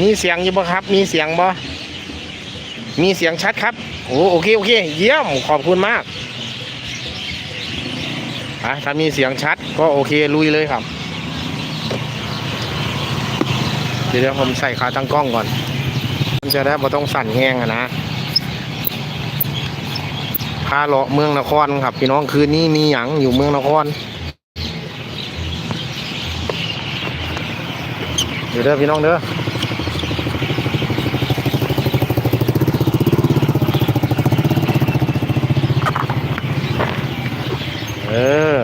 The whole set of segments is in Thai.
มีเสียงอยู่บ่ครับ มีเสียงบ่มีเสียงชัดครับ โอ้โอเคโอเค เยี่ยมขอบคุณมากอะถ้ามีเสียงชัดก็โอเคลุยเลยครับ เดี๋ยวผมใส่ขาตั้งกล้องก่อน มันจะได้บ่ต้องสั่นแห้งอะนะพาเลาะเมืองนครครับ พี่น้องคืนนี้มีหยังอยู่เมืองนครเดี๋ยวเด้อพี่น้องเด้อ ออ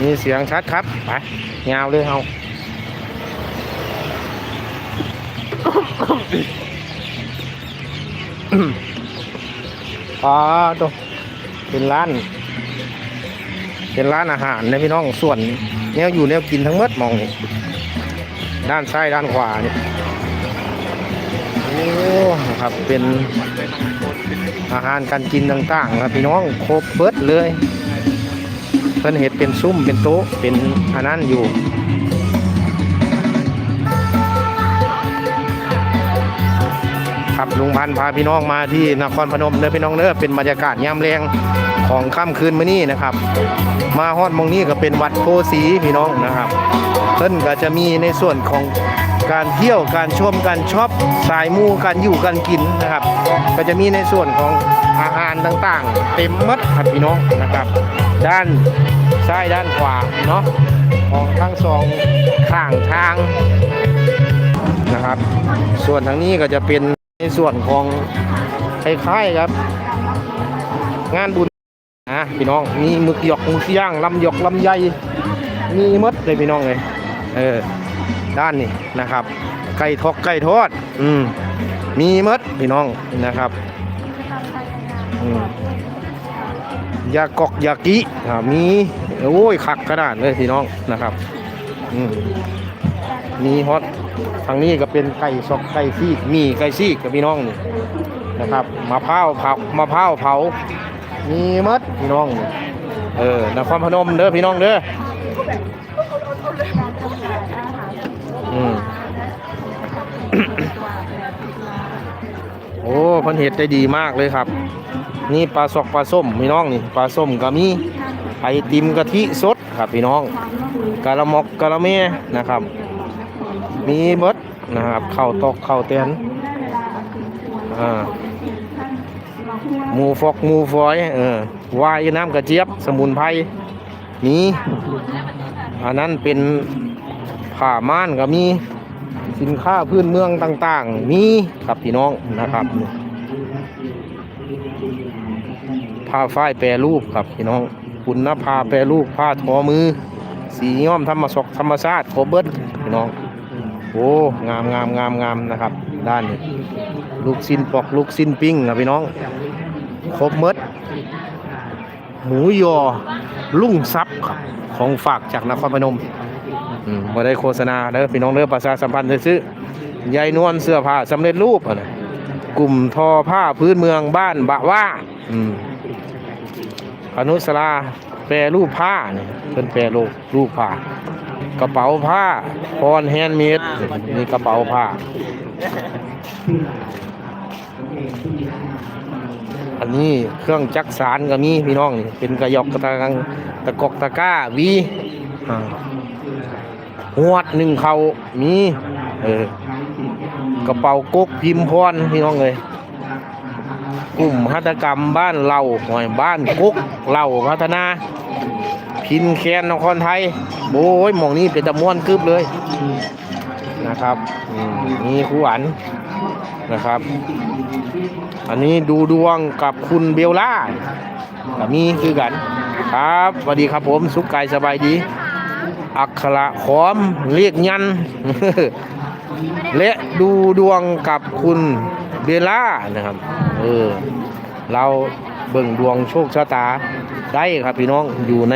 มีเสียงชัดครับ ไป ยาวเลยเอาอ๋อตัเป็นร้านเป็นร้านอาหารนะพี่น้องส่วนแนวอยู่แนวกินทั้งหมดมองนี่ ด้านซ้ายด้านขวานี่โอ้ครับเป็นอาหารการกินต่างๆครับพี่น้องครบเบิดเลยเพิ่นเห็ดเป็นซุ้มเป็นโต๊ะเป็นอันนั้นอยู่ครับลุงพันพาพี่น้องมาที่นครพนมเด้อพี่น้องเด้อเป็นบรรยากาศยามแรงของค่ำคืนมื้อนี้นะครับ มาฮอดมองนี้ก็เป็นวัดโพสีพี่น้องนะครับ เพิ่นก็จะมีในส่วนของการเที่ยวการชมการช็อปสายมูการอยู่การกินนะครับ ก็จะมีในส่วนของอาหารต่างๆ เต็มหมดครับพี่น้องนะครับ ด้านซ้ายด้านขวาเนาะของทั้งสองข้างทางนะครับ ส่วนทางนี้ก็จะเป็นในส่วนของคล้ายๆครับ งานบุญนะพี่น้องมีมึกหยอกหมึกย่างลำหยอกลำไย มีมดเลยพี่น้องเลยเออด้านนี้นะครับ ไก่ทอกไก่ทอด อืมมีมดพี่น้องนะครับอืมยากอกยากิอ่ามีโอ้ยคักกระดานเลยพี่น้องนะครับอืมมีฮอตทางนี้ก็เป็นไก่ซอกไก่ซีกมีไก่ซีกกับพี่น้องนี่นะครับมะพร้าวเผามะพร้าวเผา มีมดพี่น้อง เออนครพนมเด้อพี่น้องเด้อ อืมโอ้พันเห็ดได้ดีมากเลยครับ นี่ปลาสอกปลาส้มพี่น้องนี่ปลาส้มก็มีไอติมกะทิสดครับพี่น้องกะละมอกกะละเมนะครับ มีเบิดนะครับข้าวตอกข้าวเตียนอ่าหมูฟอกหมูฟอยเออวายน้ำกระเจี๊ยบ สมุนไพร มีอันนั้นเป็นผ้าม่านก็มีสินค้าพื้นเมืองต่าง ๆ มีครับพี่น้องนะครับผ้าฝ้ายแปรรูปครับพี่น้องคุณผ้าแปรรูปผ้าทอมือ สีย้อมธรรมศกธรรมชาติโคเบิร์ตพี่น้องโอ้งามงามงามงามนะครับ ด้านนี้ลูกสิ้นปอกลูกสิ้นปิ้งครับพี่น้อง ครบหมด หมูยอลุ่งซับครับของฝากจากนครพนมมบ่ได้โฆษณาเด้อพี่น้องเด้อประชาสัมพันธ์ซื้อๆใยนวลเสื้อผ้าสำเร็จรูปนะกลุ่มทอผ้าพื้นเมืองบ้านบะว่าอืมอนุสราแปรรูปผ้าเนี่ยเป็นแปรรูปรูปผ้ากระเป๋าผ้าพรแฮนด์เมดนี่กระเป๋าผ้า อันนี้เครื่องจักสารก็มีพี่น้องนี่เป็นกระยอกกระตังตะกอกตะก้าวีอ่าหวดหนึ่งเขามีเออกระเป๋ากกพิมพ์พรพี่น้องเลยกลุ่มหัตกรรมบ้านเราหอยบ้านกุกเราพัฒนา พินแคนนครไทยโอ้ยหมองนี้เป็นตะม่วนกึบเลยนะครับมนี่ครูอัน นะครับ อันนี้ดูดวงกับคุณเบลล่าก็มีคือกัน ครับสวัสดีครับผมสุขกายสบายดี อักขระขอมเรียกยัน และดูดวงกับคุณเบลล่านะครับ เออ เราเบิ่งดวงโชคชะตาได้ครับพี่น้องอยู่ใน